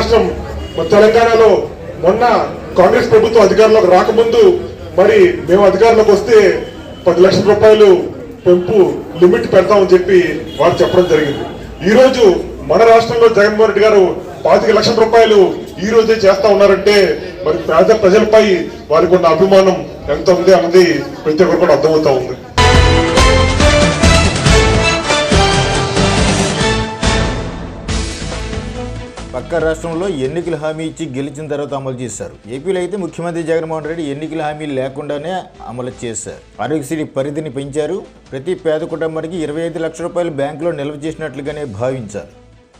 రాష్ట్రం తెలంగాణలో మొన్న కాంగ్రెస్ ప్రభుత్వం అధికారంలోకి రాకముందు మరి మేము అధికారంలోకి వస్తే పది లక్షల రూపాయలు పెంపు లిమిట్ పెడతామని చెప్పి వారు చెప్పడం జరిగింది. ఈ రోజు మన రాష్ట్రంలో జగన్మోహన్ రెడ్డి గారు పాతిక లక్షల రూపాయలు ఈ రోజే చేస్తా ఉన్నారంటే మరి పేద ప్రజలపై వారికి ఉన్న అభిమానం ఎంత ఉంది అన్నది ప్రతి ఒక్కరు కూడా అర్థమవుతా ఉంది. పక్క రాష్ట్రంలో ఎన్నికల హామీ ఇచ్చి గెలిచిన తర్వాత అమలు చేశారు. ఏపీలో అయితే ముఖ్యమంత్రి జగన్మోహన్ రెడ్డి ఎన్నికల హామీ లేకుండానే అమలు చేశారు. ఆరోగ్యశ్రీ పరిధిని పెంచారు. ప్రతి పేద కుటుంబానికి ఇరవై ఐదు లక్షల రూపాయలు బ్యాంకులో నిల్వ చేసినట్లుగానే భావించారు.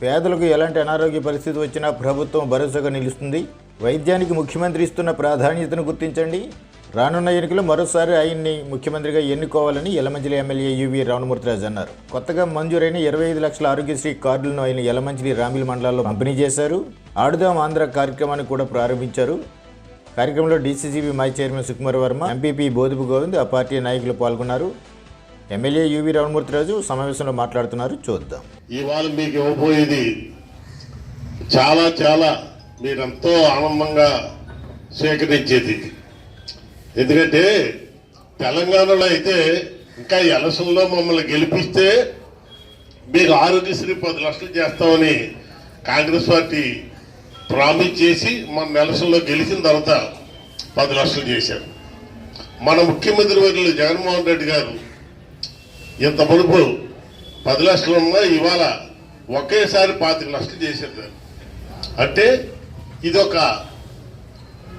పేదలకు ఎలాంటి అనారోగ్య పరిస్థితి వచ్చినా ప్రభుత్వం భరోసాగా నిలుస్తుంది. వైద్యానికి ముఖ్యమంత్రి ఇస్తున్న ప్రాధాన్యతను గుర్తించండి. రానున్న ఎన్నికలు మరోసారి ఆయన్ని ముఖ్యమంత్రిగా ఎన్నుకోవాలని యలమంచిలి ఎమ్మెల్యే యువి రావణమూర్తిరాజు అన్నారు. కొత్తగా మంజూరైన ఇరవై ఐదు లక్షల ఆరోగ్యశ్రీ కార్డులను ఆయన యలమంచిలి రామిలి మండలాల్లో పంపిణీ చేశారు. ఆడుదాం ఆంధ్ర కార్యక్రమాన్ని కూడా ప్రారంభించారు. కార్యక్రమంలో డీసీసీబీ మాజీ చైర్మన్ సుకుమార్ వర్మ ఎంపీపీ బోధుపు గోవింద్ ఆ పార్టీ నాయకులు పాల్గొన్నారు. ఎమ్మెల్యే యువి రావణమూర్తిరాజు సమావేశంలో మాట్లాడుతున్నారు. చూద్దాం. ఇవాళ మీకు ఇవ్వబోయేది చాలా చాలా మీరెంతో ఆనందంగా సేకరించేది ఎందుకంటే తెలంగాణలో అయితే ఇంకా ఈ ఎలక్షన్లో మమ్మల్ని గెలిపిస్తే మీకు ఆరోగ్యశ్రీ పది లక్షలు చేస్తామని కాంగ్రెస్ పార్టీ ప్రామిస్ చేసి మన ఎలక్షన్లో గెలిచిన తర్వాత పది లక్షలు చేశారు. మన ముఖ్యమంత్రి వర్యులు జగన్మోహన్ రెడ్డి గారు ఇంత మునుపు పది లక్షలు ఉన్నా ఇవాళ ఒకేసారి పాతిక లక్షలు చేశారు అంటే అంటే ఇదొక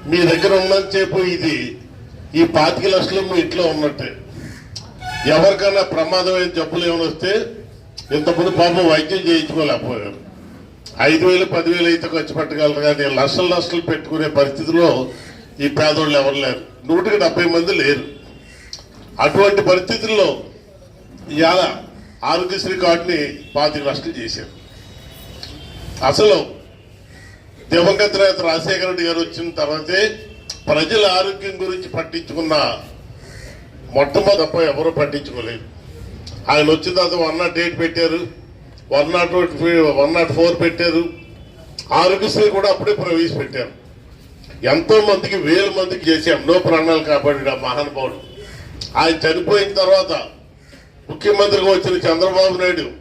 మీ దగ్గర ఉన్నంతసేపు ఇది ఈ పాతిక లక్షలు మీ ఇంట్లో ఉన్నట్టే. ఎవరికైనా ప్రమాదమైన జబ్బులు ఏమైనా వస్తే ఇంతకుముందు పాపం వైద్యం చేయించుకోలేకపోయారు. ఐదు వేలు పదివేలు అయితే ఖర్చు పెట్టగలరు కానీ లక్షలు లక్షలు పెట్టుకునే పరిస్థితిలో ఈ పేదోళ్ళు ఎవరు లేరు. నూటికి డెబ్బై మంది లేరు. అటువంటి పరిస్థితుల్లో ఇవాళ ఆరోగ్యశ్రీ కార్డుని పాతిక లక్షలు చేశారు. అసలు దివంగత నేత రాజశేఖర రెడ్డి గారు వచ్చిన తర్వాతే ప్రజల ఆరోగ్యం గురించి పట్టించుకున్న మొట్టమొదటి తప్ప ఎవరూ పట్టించుకోలేదు. ఆయన వచ్చిన తర్వాత వన్ నాట్ ఎయిట్ పెట్టారు. One nought one nought four పెట్టారు. ఆరోగ్యశ్రీ కూడా అప్పుడే ప్రవేశపెట్టారు. ఎంతో మందికి వేల మందికి చేసి ఎన్నో ప్రాణాలు కాపాడాడు ఆ మహానుభావుడు. ఆయన చనిపోయిన తర్వాత ముఖ్యమంత్రిగా వచ్చిన చంద్రబాబు నాయుడు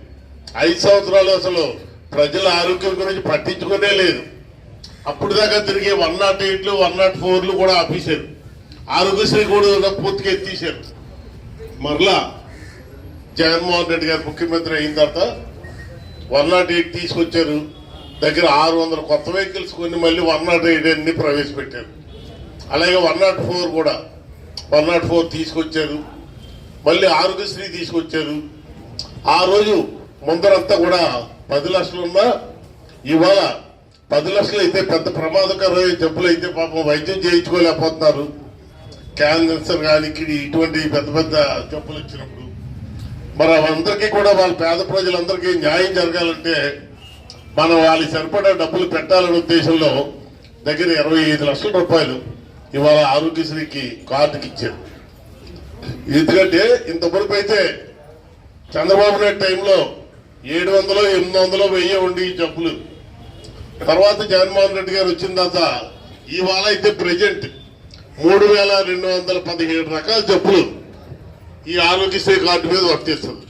ఐదు సంవత్సరాలు అసలు ప్రజల ఆరోగ్యం గురించి పట్టించుకునే లేదు. అప్పుడు దాకా తిరిగే వన్ నాట్ ఎయిట్లు వన్ నాట్ ఫోర్లు కూడా ఆపేశారు. ఆరోగ్యశ్రీ కూడా పూర్తిగా ఎత్తేసారు మరలా జగన్మోహన్ రెడ్డి గారు ముఖ్యమంత్రి అయిన తర్వాత వన్ నాట్ ఎయిట్ తీసుకొచ్చారు. దగ్గర ఆరు వందల కొత్త వెహికల్స్ కొన్ని మళ్ళీ వన్ నాట్ ఎయిట్ అన్ని ప్రవేశపెట్టారు. అలాగే వన్ నాట్ ఫోర్ కూడా. వన్ నాట్ ఫోర్ తీసుకొచ్చారు. మళ్ళీ ఆరోగ్యశ్రీ తీసుకొచ్చారు. ఆ రోజు ముందరంతా కూడా పది లక్షలు ఉన్నా ఇవాళ పది లక్షలు అయితే పెద్ద ప్రమాదకరమైన జబ్బులు అయితే పాపం వైద్యం చేయించుకోలేకపోతున్నారు. క్యాన్సర్ కానీ ఇటువంటి పెద్ద పెద్ద జబ్బులు వచ్చినప్పుడు. మరి అందరికీ కూడా వాళ్ళ పేద ప్రజలందరికీ న్యాయం జరగాలంటే మనం వాళ్ళకి సరిపడా డబ్బులు పెట్టాలనే ఉద్దేశంలో దగ్గర ఇరవై ఐదు లక్షల రూపాయలు ఇవాళ ఆరోగ్యశ్రీకి కార్డుకి ఇచ్చారు. ఎందుకంటే ఇంతవరకు అయితే చంద్రబాబు నాయుడు టైంలో ఏడు వందలు ఎనిమిది వందలు వెయ్యి ఉండి ఈ జబ్బులు. తర్వాత జగన్మోహన్ రెడ్డి గారు వచ్చిన తర్వాత ఇవాళ అయితే ప్రజెంట్ మూడు వేల రెండు వందల పదిహేడు రకాల జబ్బులు ఈ ఆరోగ్యశ్రీ కార్డు మీద వర్తిస్తుంది.